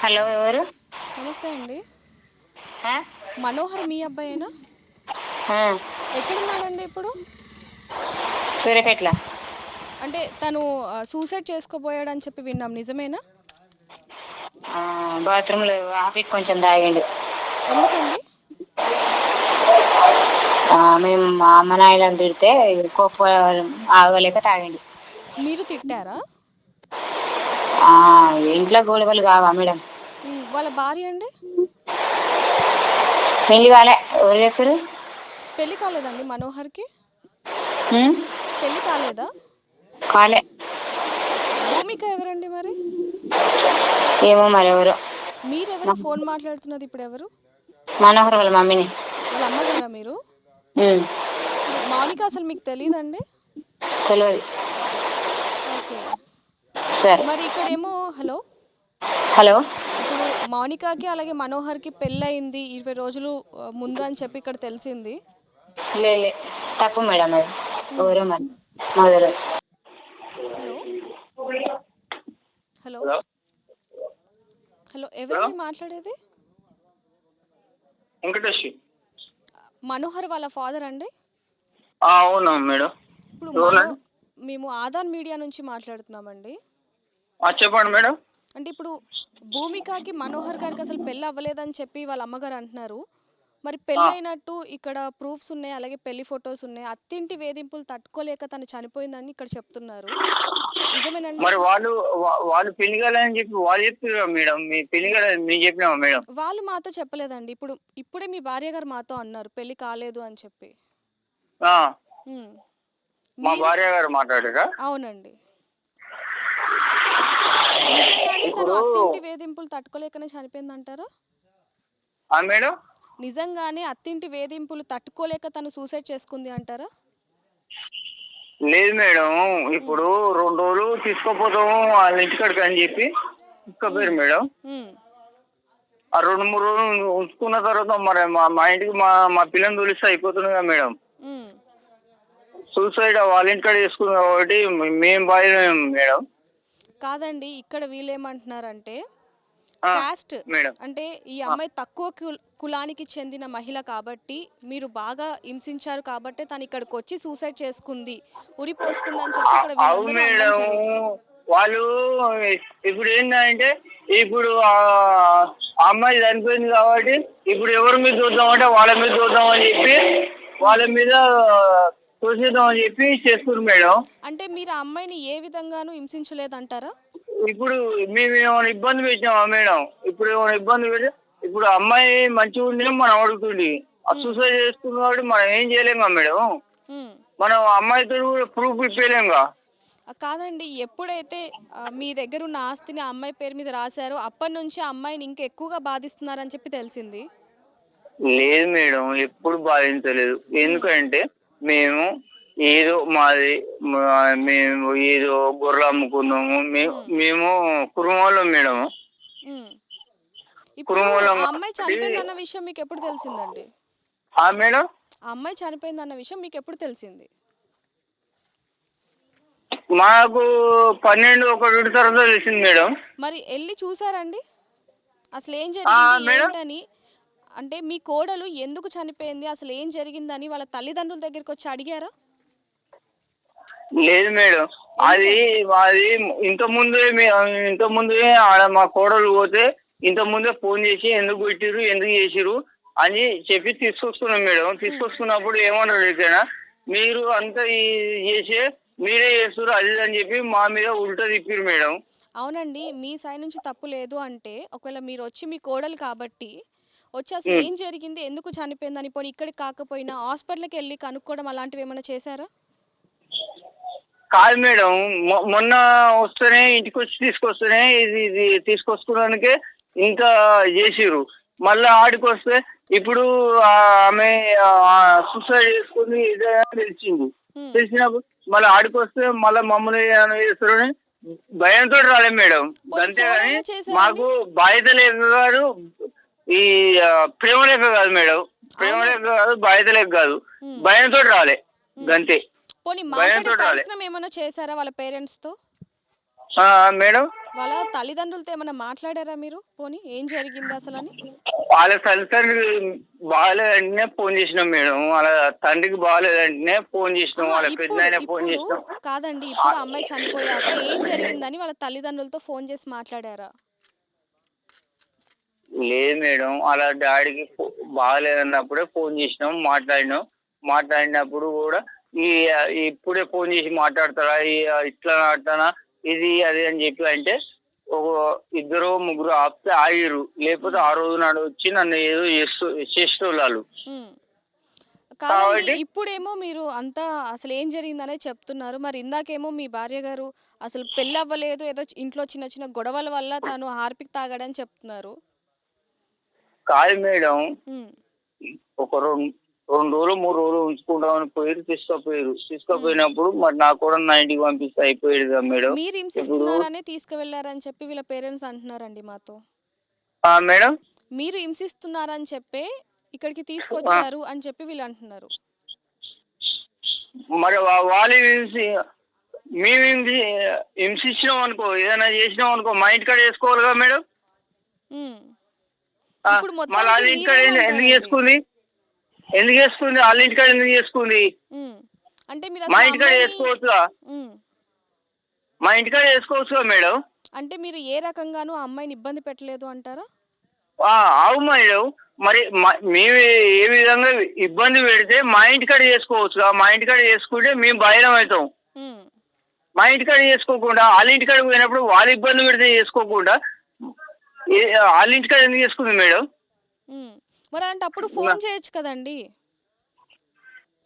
Hello ఎవరు? నమస్తే అండి? మనోహర్ మీ అబ్బాయేనా? ఎక్కడున్నాడండి ఇప్పుడు? సూర్యాపేటలో. అంటే తను సూసైడ్ చేసుకోబోయాడని చెప్పి విన్నాం. నిజమేనా? ఆ, బాత్రూంలో ఆపి కొంచెం తాగిండు. ఎందుకండి? మేము మా అమ్మ నాయనని తిడితే కోపం ఆగలేక తాగిండు. మీరు తిట్టారా? ఇంట్లో గొడవలు కావా మేడం? వాళ్ళ భార్య అండి? పెళ్ళి కాలే. ఎవరు చెప్పారు? పెళ్ళి కాలేదండి మనోహర్కి? పెళ్ళి కాలేదా? కాలే. భూమిక ఎవరండి మరి? ఏమో మరి ఎవరు. మీరెవరు? ఫోన్ మాట్లాడుతున్నది ఇప్పుడు ఎవరు? మనోహర్ వాళ్ళ మమ్మీని. వాళ్ళ అమ్మగారా మీరు. మౌనిక అసలు మీకు తెలియదండి తెలియదు ఓకే. సరే. మరి ఇక్కడేమో హలో? హలో? మౌనికాకి అలాగే మనోహర్కి పెళ్ళయింది. ఇరవై రోజులు ముందు అని చెప్పి ఇక్కడ తెలిసింది. లే లే. తప్పు మేడం అది. ఎవరు మరి. మొదలు హలో. హలో. ఎవరండి మాట్లాడేది? వెంకటేష్. మనోహర్ వాళ్ళ ఫాదర్ అండి? ఆ, అవును మేడం. ఇప్పుడు? మనో- మేము ఆదాన్ మీడియా నుంచి మాట్లాడుతున్నామండి. ఆ, చెప్పండి మేడం. అంటే ఇప్పుడు భూమికకి మనోహర్ గారికి అసలు పెళ్ళి అవ్వలేదని చెప్పి వాళ్ళ అమ్మగారు అంటున్నారు. మరి పెళ్ళైనట్టు ఇక్కడ ప్రూఫ్స్ ఉన్నాయి అలాగే పెళ్ళి ఫొటోస్ ఉన్నాయి. అత్తింటి వేధింపులు తట్టుకోలేక తను చనిపోయిందని ఇక్కడ చెప్తున్నారు. నిజమేనండి? మరి వాళ్ళు వాళ్ళు పెళ్ళి చెప్పి వాళ్ళు మేడం? మీ పెళ్ళి చెప్పినామా మేడం? వాళ్ళు మాతో చెప్పలేదండి. ఇప్పుడు ఇప్పుడే మీ భార్య గారు మాతో అన్నారు పెళ్ళి కాలేదు అని చెప్పి. మా భార్య గారు మాట్లాడారా? అవునండి. తను అత్తింటి వేధింపులు తట్టుకోలేకనే చనిపోయిందంటారా? ఆ మేడం? నిజంగానే అత్తింటి వేధింపులు తట్టుకోలేక తను సూసైడ్ చేసుకుంది అంటారా? లేదు మేడం ఇప్పుడు రెండు రోజులు తీసుకోపోతాము వాళ్ళ ఇంటికాడికి అని చెప్పి తీసుకుపోయారు మేడం. ఆ రెండు మూడు రోజులు ఉంచుకున్న తర్వాత మరి మా మా ఇంటికి మా మా పిల్లని తొలిస్తే అయిపోతుంది కదా మేడం. సూసైడ్ వాళ్ళ ఇంటికాడ చేసుకుంది కాబట్టి మేము బాధ్యత మేడం. కాదండి ఇక్కడ వీళ్ళేమంటున్నారంటే కాస్ట్ అంటే ఈ అమ్మాయి తక్కువ కుల- కులానికి చెందిన మహిళ కాబట్టి మీరు బాగా హింసించారు కాబట్టి తను ఇక్కడికి వచ్చి సూసైడ్ చేసుకుంది ఉరి చెప్పి ఇక్కడ అనడం మేడం. జరుగుతుంది. వాళ్ళు ఇప్పుడు ఏంటంటే ఇప్పుడు అమ్మాయి చనిపోయింది కాబట్టి ఇప్పుడు ఎవరి మీద చూద్దామంటే వాళ్ళ మీద చూద్దాం అని చెప్పి వాళ్ళ మీద చూసేద్దాం అని చెప్పి చేస్తున్నారు మేడం. అంటే మీరు ఆ అమ్మాయిని ఏ విధంగానూ హింసించలేదంటారా? ఇప్పుడు మేము ఏమైనా ఇబ్బంది పెట్టామా మేడం? ఇప్పుడు ఏమైనా ఇబ్బంది పెట్టి ఇప్పుడు అమ్మాయి మంచిగా ఉంది మనం అడుగుతుంది. ఆ సూసైడ్ చేసుకున్న కాబట్టి మనం ఏం చేయలేం కదా మేడం? ఉమ్. మనం అమ్మాయితో కూడా ప్రూఫ్ ఇప్పలేంగా ఆ, కాదండి ఎప్పుడైతే ఆ, మీ దగ్గర ఉన్న ఆస్తిని ఆ అమ్మాయి పేరు మీద రాశారో అప్పటి నుంచి ఆ అమ్మాయిని ఇంకా ఎక్కువగా బాధిస్తున్నారని చెప్పి తెలిసింది. లేదు మేడం ఎప్పుడు బాధించలేదు. ఎందుకంటే మేము ఏదో మాది మేము ఏదో గొర్రెలు అమ్ముకున్నాము. మేము. కుటుంబంలో మేడం ఆ అమ్మాయి కాబట్టి- చనిపోయిందన్న విషయం మీకు ఎప్పుడు తెలిసిందండి? ఆ మేడం? ఆ అమ్మాయి చనిపోయిందన్న విషయం మీకు ఎప్పుడు తెలిసింది? మాకు పన్నెండు ఒకటి తర్వాత తెలిసింది మేడం. మరి వెళ్ళి చూసారండి? అసలు ఏం జరిగింది. ఏంటని? అంటే మీ కోడలు ఎందుకు చనిపోయింది? అసలు ఏం జరిగిందని వాళ్ళ తల్లిదండ్రుల దగ్గరికి వచ్చి అడిగారా? లేదు మేడం. అది అది ఇంత ముందే ఇంత ముందే ఆడ మా కోడలు పోతే ఇంత ముందే ఫోన్ చేసి ఎందుకు పెట్టిరు ఎందుకు చేసిరు అని చెప్పి తీసుకొస్తున్నాం మేడం. తీసుకొస్తున్నప్పుడు ఏమన్నారు ఇక్కడ మీరు అంతా చేసే మీరే చేస్తున్నారు అది అని చెప్పి మా మీద ఉల్టా తిప్పిరు మేడం. అవునండి మీ సైడ్ నుంచి తప్పు లేదు అంటే ఒకవేళ మీరు వచ్చి మీ కోడలు కాబట్టి వచ్చి అసలు ఏం జరిగింది? ఎందుకు చనిపోయిందని పోనీ ఇక్కడికి కాకపోయినా హాస్పిటల్కి వెళ్ళి కనుక్కోవడం అలాంటివి ఏమైనా చేశారా? కాదు మేడం. మొన్న వస్తేనే ఇంటికి వచ్చి తీసుకొస్తేనే ఇది ఇది తీసుకొసుకోవడానికే ఇంత చేసిరు మళ్ళీ ఆడికి వస్తే ఇప్పుడు ఆమె సూసైడ్ చేసుకుని ఇదే తెలిసింది. తెలిసినప్పుడు మళ్ళీ ఆడికి వస్తే మళ్ళీ మమ్మల్ని చేస్తారని భయంతో రాలేదు మేడం. అంతేగాని మాకు బాధ్యత లేక కాదు ఈ ప్రేమ లేక కాదు మేడం. ప్రేమ లేక కాదు బాధ్యత లేక కాదు. భయంతో రాలే. గంతే. పోనీ భయంతో రాలే. ఏమైనా చేశారా వాళ్ళ పేరెంట్స్తో? ఆ, మేడం? వాళ్ళ తల్లిదండ్రులతో ఏమైనా మాట్లాడారా మీరు? పోనీ ఏం జరిగింది అసలు అని వాళ్ళ తల్లిదండ్రులు బాగాలేదంటేనే ఫోన్ చేసినాం మేడం. వాళ్ళ తండ్రికి బాగాలేదంటేనే ఫోన్ చేసినాం. వాళ్ళ పెద్దనాయన ఫోన్ చేసినాం. కాదండి ఇప్పుడు అమ్మాయి చనిపోయాక ఏం జరిగిందని వాళ్ళ తల్లిదండ్రులతో ఫోన్ చేసి మాట్లాడారా? లేదు మేడం వాళ్ళ డాడీకి బాగాలేదన్నప్పుడే ఫోన్ చేసినాం మాట్లాడినాం. మాట్లాడినప్పుడు కూడా ఈ ఇప్పుడే ఫోన్ చేసి మాట్లాడతారా ఇట్లా ఆడతానా ఇది అది అని చెప్పి అంటే ఒక ఇద్దరు ముగ్గురు ఆపితే ఆగిరు లేకపోతే ఆ రోజు నాడు వచ్చి నన్ను ఏదో చేస్తూ వాళ్ళు కాబట్టి- ఇప్పుడేమో మీరు అంతా అసలు ఏం జరిగిందనే చెప్తున్నారు. మరి ఇందాకేమో మీ భార్య గారు అసలు పెళ్ళి అవ్వలేదు ఏదో ఇంట్లో చిన్న చిన్న గొడవల వల్ల తను హార్పిక్ తాగాడని చెప్తున్నారు. కాదు మేడం. ఒక రెండు రెండు రోజులు మూడు రోజులు ఉంచుకుంటామని పోయారు తీసుకుపోయారు. తీసుకుపోయినప్పుడు మరి నాకు కూడా నా ఇంటికి పంపిస్తే అయిపోయేది కదా మేడం. మీరు హింసిస్తున్నారనే తీసుకువెళ్ళారని చెప్పి వీళ్ళ పేరెంట్స్ అంటున్నారండి మాతో. మేడం? మీరు హింసిస్తున్నారని చెప్పే ఇక్కడికి తీసుకొచ్చారు అని చెప్పి వీళ్ళు అంటున్నారు. మరి వాళ్ళు హింసి మేము హింసి హింసించినాం అనుకో ఏదైనా చేసినాం అనుకో మా ఇంటికాడ వేసుకోవాలి కదా మేడం? ఇప్పుడు మళ్ళీ వాళ్ళ ఇంటికాడ మీరేం ఎందుకు? చేసుకుంది? ఎందుకు చేసుకుంది? వాళ్ళ ఇంటికాడ ఎందుకు చేసుకుంది? ఉమ్. అంటే మీరు మా అసలు ఇంటికాడ అమ్మాయిని- చేసుకోవచ్చుగా? ఉమ్. మా ఇంటికాడ చేసుకోవచ్చుగా మేడం? అంటే మీరు ఏ రకంగానూ ఆ అమ్మాయిని ఇబ్బంది పెట్టలేదు అంటారా? ఆ, అవు మేడం. మరి మా- మేము ఏ విధంగా ఇబ్బంది పెడితే మా ఇంటికాడ చేసుకోవచ్చుగా? మా ఇంటికాడ చేసుకుంటే మేము బయలం అవుతాం. ఉమ్. మా ఇంటికాడ చేసుకోకుండా వాళ్ళ ఇంటికాడ పోయినప్పుడు వాళ్ళు ఇబ్బంది పెడితే చేసుకోకుండా వాళ్ళ ఇంటికాడ ఎందుకు చేసుకుంది మేడం. మరి అంటే అప్పుడు ఫోన్ చేయొచ్చు కదండి.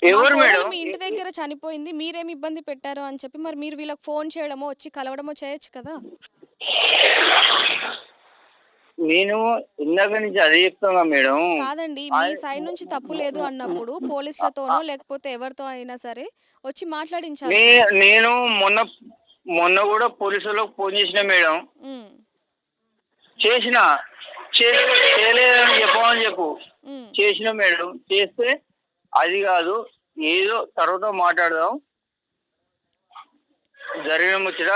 ఎవరు మేడం మీ ఇంటి దగ్గర చనిపోయింది మీరేం ఇబ్బంది పెట్టారు అని చెప్పి మరి మీరు వీళ్ళకి ఫోన్ చేయడమో వచ్చి కలవడమో చేయొచ్చు కదా? నేను ఇందాక నుంచి అదే చెప్తున్నా మేడం. కాదండి మీ సైడ్ నుంచి తప్పు లేదు అన్నప్పుడు పోలీసులతోనో లేకపోతే ఎవరితో అయినా సరే వచ్చి మాట్లాడించాలి నేను మొన్న మొన్న కూడా పోలీసులకు ఫోన్ చేసిన మేడం. చేసిన చేయలేదని చెప్పమని చెప్పు. చేసిన మేడం చేస్తే అది కాదు ఏదో తర్వాత మాట్లాడదాం. జరిగిన ముచ్చట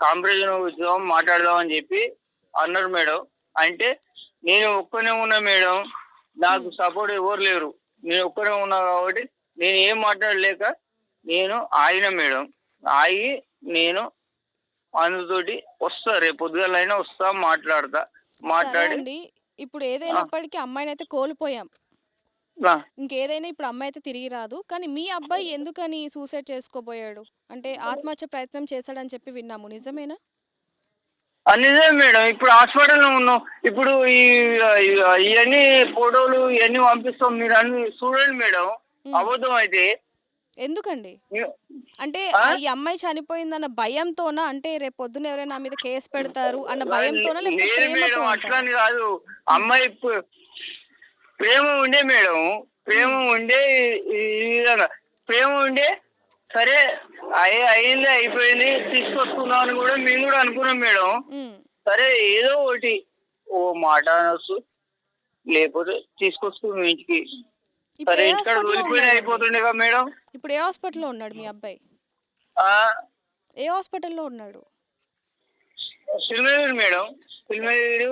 కాంపిటీషన్ వచ్చాం మాట్లాడదాం అని చెప్పి అన్నారు మేడం. అంటే నేను ఒక్కనే ఉన్నా మేడం నాకు సపోర్ట్ ఎవరు లేరు. నేను ఒక్కనే ఉన్నా కాబట్టి నేను ఏం మాట్లాడలేక నేను ఆగిన మేడం. ఆగి నేను అందుతోటి వస్తా రేపు పొద్దుగాలైనా వస్తా మాట్లాడతా. మాట్లాడి ఇప్పుడు ఏదైనప్పటికీ అమ్మాయిని అయితే కోల్పోయాం. ఇంకేదైనా ఇప్పుడు అమ్మాయి అయితే తిరిగి రాదు. కానీ మీ అబ్బాయి ఎందుకని సూసైడ్ చేసుకోబోయాడు? అంటే ఆత్మహత్య ప్రయత్నం చేశాడని చెప్పి విన్నాము. నిజమేనా? నిజమే మేడం. ఇప్పుడు హాస్పిటల్లో ఉన్నాం. ఇప్పుడు ఈ ఈ- ఇవన్నీ ఫోటోలు ఇవన్నీ పంపిస్తాం. మీరు అన్ని చూడండి మేడం. అబద్ధం అయితే ఎందుకండి? అంటే? ఈ అమ్మాయి చనిపోయిందన్న భయంతోనా? అంటే రేపు పొద్దున ఎవరైనా మీద కేసు పెడతారు అన్న భయంతోనా? అట్లని కాదు. అమ్మాయి ప్రేమ ఉండే మేడం. ప్రేమ ఉండే ప్రేమ ఉండే సరే అయ్యి అయింది అయిపోయింది తీసుకొస్తున్నాం అని కూడా మేము కూడా అనుకున్నాం మేడం. సరే ఏదో ఒకటి ఓ మాట అనొచ్చు. లేకపోతే తీసుకొస్తున్నాం ఇంటికి. సరే ఏ ఇంటికాడ హాస్పిటల్లో వెళ్ళిపోయినా ఉన్నాడండి? అయిపోతుండే కదా మేడం? ఇప్పుడు ఏ హాస్పిటల్లో ఉన్నాడు మీ అబ్బాయి? ఆ, ఏ హాస్పిటల్లో ఉన్నాడు? సిల్మేరు మేడం. సిల్మేరు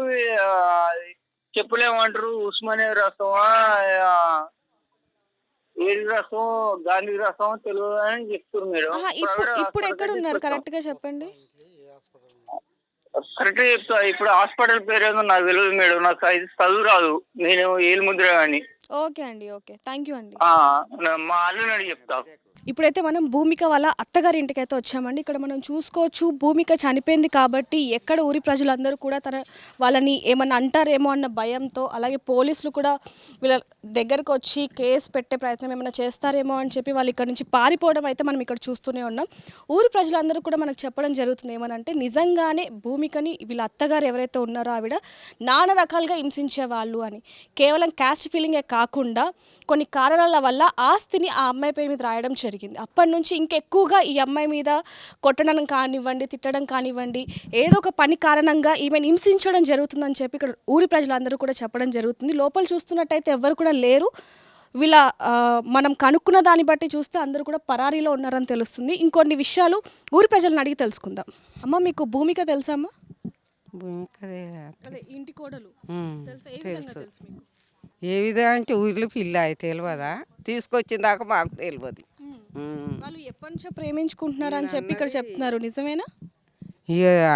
చెప్పులేమంటారు ఉస్మానియా రాస్తామా ఏది రాస్తాం గాంధీ రాస్తాం తెలియదు అని చెప్తున్నారు మేడం. ఇప్పుడు ఇప్పుడు ఎక్కడ ఉన్నారు? కరెక్ట్గా చెప్పండి. కరెక్ట్ చెప్తా ఇప్పుడు హాస్పిటల్ పేరు ఏదో నాకు తెలియదు మేడం. నాకు అది చదువు రాదు. నేను ఏలు ముద్ర అని. ఓకే అండి ఓకే. థ్యాంక్ యూ అండి. ఆ, మా చెప్తా. ఇప్పుడైతే మనం భూమిక వాళ్ళ అత్తగారి ఇంటికి అయితే వచ్చామండి. ఇక్కడ మనం చూసుకోవచ్చు భూమిక చనిపోయింది కాబట్టి ఎక్కడ ఊరి ప్రజలందరూ కూడా తన వాళ్ళని ఏమన్నా అంటారేమో అన్న భయంతో అలాగే పోలీసులు కూడా వీళ్ళ దగ్గరకు వచ్చి కేసు పెట్టే ప్రయత్నం ఏమైనా చేస్తారేమో అని చెప్పి వాళ్ళు ఇక్కడ నుంచి పారిపోవడం అయితే మనం ఇక్కడ చూస్తూనే ఉన్నాం. ఊరి ప్రజలందరూ కూడా మనకు చెప్పడం జరుగుతుంది ఏమనంటే నిజంగానే భూమికని వీళ్ళ అత్తగారు ఎవరైతే ఉన్నారో ఆవిడ నానా రకాలుగా హింసించే వాళ్ళు అని. కేవలం క్యాస్ట్ ఫీలింగే కాకుండా కొన్ని కారణాల వల్ల ఆస్తిని ఆ అమ్మాయి పేరు మీద రాయడం జరిగింది అప్పటి నుంచి ఇంకెక్కువగా ఈ అమ్మాయి మీద కొట్టడం కానివ్వండి తిట్టడం కానివ్వండి ఏదో ఒక పని కారణంగా ఈమెను హింసించడం జరుగుతుందని చెప్పి ఇక్కడ ఊరి ప్రజలందరూ కూడా చెప్పడం జరుగుతుంది. లోపల చూస్తున్నట్టయితే ఎవరు కూడా లేరు. వీళ్ళ మనం కనుక్కున్న దాన్ని బట్టి చూస్తే అందరూ కూడా పరారీలో ఉన్నారని తెలుస్తుంది. ఇంకొన్ని విషయాలు ఊరి ప్రజలను అడిగి తెలుసుకుందాం. అమ్మ మీకు భూమిక తెలుసా అమ్మా? భూమికదే అదే ఇంటి కోడలు. తెలుసా? ఏ విధంగా తెలుసు. తెలుసు మీకు? ఏ విధంగా అంటే ఊర్లో పిల్ల అయితే తెలియదా తీసుకొచ్చిన దాకా మాకు తెలియదు. వాళ్ళు ఎప్పటి నుంచో ప్రేమించుకుంటున్నారు అని చెప్పి ఇక్కడ చెప్తున్నారు. నిజమేనా?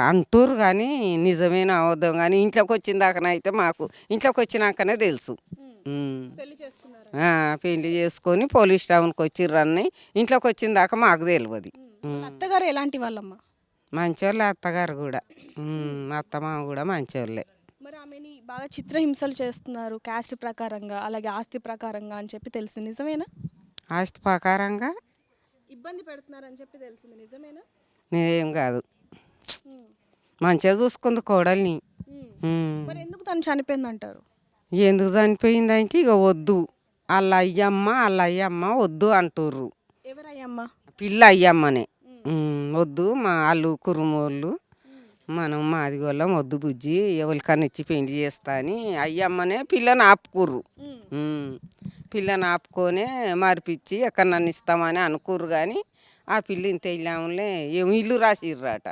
అంటారు కానీ నిజమేనా అవద్దాం కానీ ఇంట్లోకి వచ్చిన దాకానైతే మాకు ఇంట్లోకి వచ్చినాకనే తెలుసు. పెళ్ళి చేసుకొని పోలీస్ టౌన్కి వచ్చిర్రని ఇంట్లోకి వచ్చిన దాకా మాకు తెలియదు. అత్తగారు ఎలాంటి వాళ్ళమ్మ? మంచోళ్ళే అత్తగారు కూడా. అత్తమామ కూడా మంచోళ్ళే. మరి ఆమెని బాగా చిత్రహింసలు చేస్తున్నారు క్యాస్ట్ ప్రకారంగా అలాగే ఆస్తి ప్రకారంగా అని చెప్పి తెలిసింది. నిజమేనా? ఆస్తి ప్రకారంగా ఇబ్బంది పెడుతున్నారని చెప్పి తెలిసింది. నిజమేనా? నేనేం కాదు. మంచిగా చూసుకుంది కోడల్ని. మరి ఎందుకు తను చనిపోయింది అంటారు ఎందుకు చనిపోయిందంటే ఇక వద్దు. వాళ్ళ అయ్యమ్మ వాళ్ళ అయ్యమ్మ వద్దు అంటుర్రు. ఎవరయ్యమ్మ పిల్ల అయ్యమ్మనే. వద్దు మా వాళ్ళు కురుమోళ్ళు. మనం మాది గొల్లం వద్దు బుజ్జి. ఎవరికన్నా ఇచ్చి పెళ్ళి చేస్తా అని అయ్యమ్మనే పిల్లని ఆపుకుర్రు. పిల్లని ఆపుకొనే మార్పిచ్చి ఎక్కడ నన్ను ఇస్తామని అనుకుర్రు కానీ ఆ పిల్ల ఇంత వెళ్ళాములే ఏం ఇల్లు రాసిర్రట.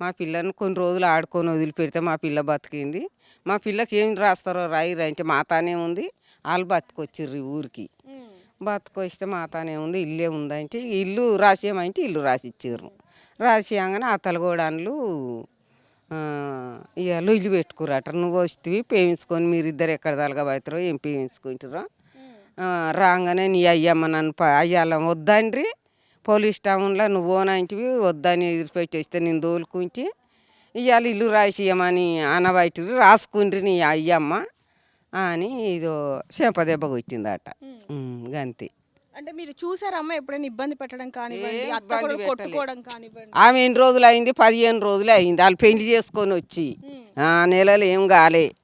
మా పిల్లని కొన్ని రోజులు ఆడుకొని వదిలిపెడితే మా పిల్ల బతికింది. మా పిల్లకి ఏం రాస్తారో రాయిరు అంటే మాతానే ఉంది. వాళ్ళు బతికొచ్చిర్రు ఊరికి. బతుకొస్తే మాతానే ఉంది ఇల్లే ఉందంటే ఇల్లు రాసేయమంటే ఇల్లు రాసిచ్చారు రాసియంగానే ఆ తలగోడాన్లు ఇక లొల్లి పెట్టుకురట. నువ్వు వస్తేవి పేయించుకొని మీరిద్దరు ఎక్కడ తలగబడతారో ఏం పేయించుకుంటారో ఆ, రాగానే నీ అయ్యమ్మ నన్ను అయ్యాల వద్దండ్రి. పోలీస్ టౌన్లో నువ్వు ఓనంటివి వద్దని ఎదురుపెట్టి వస్తే నేను దోలుకుంటే. ఇవాళ ఇల్లు రాసియమని అనబయటివి రాసుకుండ్రి నీ అయ్యమ్మ అని ఇదో చెంపదెబ్బ కొట్టిందట. ఉమ్, గంతే. అంటే మీరు చూసారమ్మా ఎప్పుడైనా ఇబ్బంది పెట్టడం కానివ్వండి పెట్టలే. కొట్టుకోవడం కానివ్వండి? ఆమె ఎన్ని రోజులు అయింది పదిహేను రోజులు అయింది. వాళ్ళు పెళ్ళి చేసుకొని వచ్చి. ఆ, నెలలు ఏం కాలే.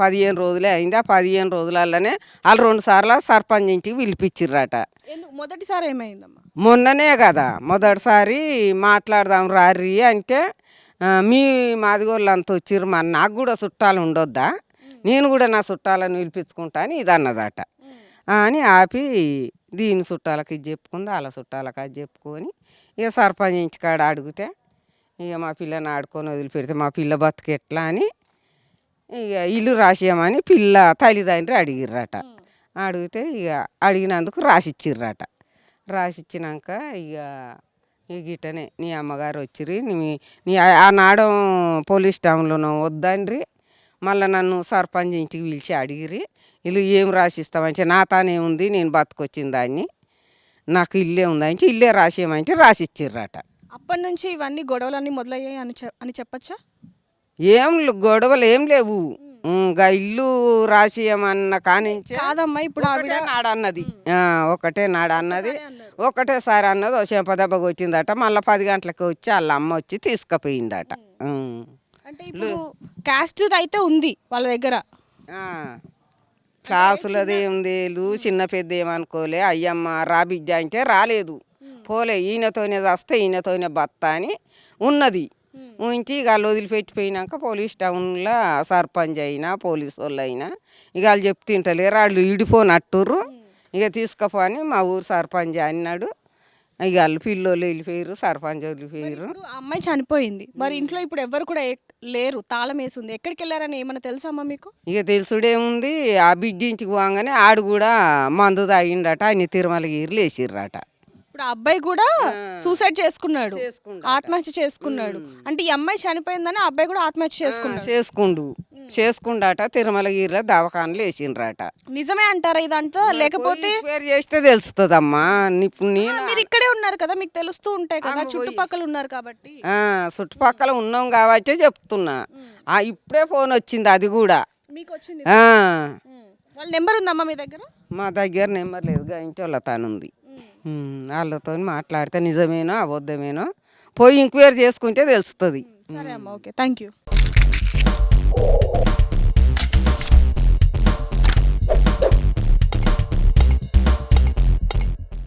పదిహేను రోజులే అయింది. ఆ పదిహేను రోజులలోనే వాళ్ళు రెండు సార్లు సర్పంచ్ ఇంటికి పిలిపించిర్రట ఎందుకు? మొదటిసారి ఏమైందమ్మా? మొన్ననే కదా మొదటిసారి మాట్లాడదాం రారి అంటే మీ మాదిగోళ్ళు అంత వచ్చిర్రు మరి నాకు కూడా చుట్టాలు ఉండొద్దా? నేను కూడా నా చుట్టాలను పిలిపించుకుంటా అని ఇది అన్నదట. అని ఆపి దీని చుట్టాలకి ఇది చెప్పుకుంది వాళ్ళ చుట్టాలకి అది చెప్పుకొని ఇక సర్పంచ్ ఇంటికాడ అడిగితే ఇక మా పిల్లని ఆడుకొని వదిలిపెడితే మా పిల్ల బతుకు ఎట్లా అని ఇక ఇల్లు రాసేయమని పిల్ల తల్లిదండ్రి అడిగిర్రట. అడిగితే ఇక అడిగినందుకు రాసిచ్చిర్రట. రాసిచ్చినాక ఇక ఈ గిట్టనే నీ అమ్మగారు వచ్చిర్రి నీ నీ ఆ- ఆనాడు పోలీస్ టౌన్లో వద్దండ్రి మళ్ళీ నన్ను సర్పంచ్ ఇంటికి పిలిచి అడిగిరి ఇల్లు ఏం రాసిస్తామంటే నా తానే ఉంది నేను బతుకొచ్చిన దాన్ని నాకు ఇల్లే ఉందంటే ఇల్లే రాసేయమంటే రాసిచ్చిర్రట. అప్పటి నుంచి ఇవన్నీ గొడవలన్నీ మొదలయ్యాయి అని చె- అని చెప్పచ్చా? ఏం గొడవలు ఏం లేవు. ఇంకా ఇల్లు రాసియమన్న కానించే కాదమ్మా ఇప్పుడు ఒకటే నాడు అన్నది. ఆ, ఒకటే నాడు అన్నది. ఒకటేసారి అన్నది. ఓ చెంపదెబ్బ కొట్టిందట. మళ్ళీ పది గంటలకు వచ్చి వాళ్ళ అమ్మ వచ్చి తీసుకుపోయిందట. ఉమ్. అంటే ఇప్పుడు క్యాస్ట్ అయితే ఉంది వాళ్ళ దగ్గర. క్లాసులది లేదు చిన్న పెద్ద ఏమనుకోలే. అయ్యమ్మ రా బిడ్డ అంటే రాలేదు. పోలే ఈయనతోనే వస్తే ఈయనతోనే బత్త అని ఉన్నది. ఉంచి ఇక వాళ్ళు వదిలిపెట్టిపోయినాక పోలీస్ టౌన్లో సర్పంచ్ అయినా పోలీసు వాళ్ళు అయినా ఇక వాళ్ళు చెప్తుంటలేరు వాళ్ళు ఇడిపోనట్టుర్రు ఇక తీసుకుపో అని మా ఊరు సర్పంచ్ అన్నాడు. ఇక వాళ్ళు పిల్లోళ్ళు వెళ్ళిపోయారు సర్పంచ్ వెళ్ళిపోయారు అమ్మాయి చనిపోయింది. మరి ఇంట్లో ఇప్పుడు ఎవరు కూడా లేరు తాళం వేసి ఉంది ఎక్కడికి వెళ్ళారని ఏమైనా తెలుసా అమ్మా మీకు? ఇక తెలుసుడేముంది ఆ బిడ్డ ఇంటికి పోగానే ఆడు కూడా మందు తాగిండట ఆయన తిరుమలగిరి లేచిర్రట. ఇప్పుడు అబ్బాయి కూడా సూసైడ్ చేసుకున్నాడు. ఆత్మహత్య చేసుకున్నాడు. అంటే ఈ అమ్మాయి చనిపోయిందని ఆ అబ్బాయి కూడా ఆత్మహత్య చేసుకున్నాడు. చేసుకుండు. చేసుకుండాట తిరుమలగిరిలో దవాఖానలు వేసిండ్రట. నిజమే అంటారా ఇదంతా? లేకపోతే పేరు చేస్తే తెలుస్తుందమ్మా. ఇప్పుడు నేను మీరు ఇక్కడే ఉన్నారు కదా మీకు తెలుస్తూ ఉంటాయి కదా చుట్టుపక్కల ఉన్నారు కాబట్టి. చుట్టుపక్కల ఉన్నాం కాబట్టే చెప్తున్నా. ఆ, ఇప్పుడే ఫోన్ వచ్చింది అది కూడా. మీకు వచ్చింది. వాళ్ళ నెంబర్ ఉందమ్మా మీ దగ్గర? మా దగ్గర నెంబర్ లేదు ఇంటి వాళ్ళ తనుంది. వాళ్ళతో మాట్లాడితే నిజమేనో అబద్ధమేనో పోయి ఎంక్వైరీ చేసుకుంటే తెలుస్తుంది. సరే అమ్మ ఓకే. Thank you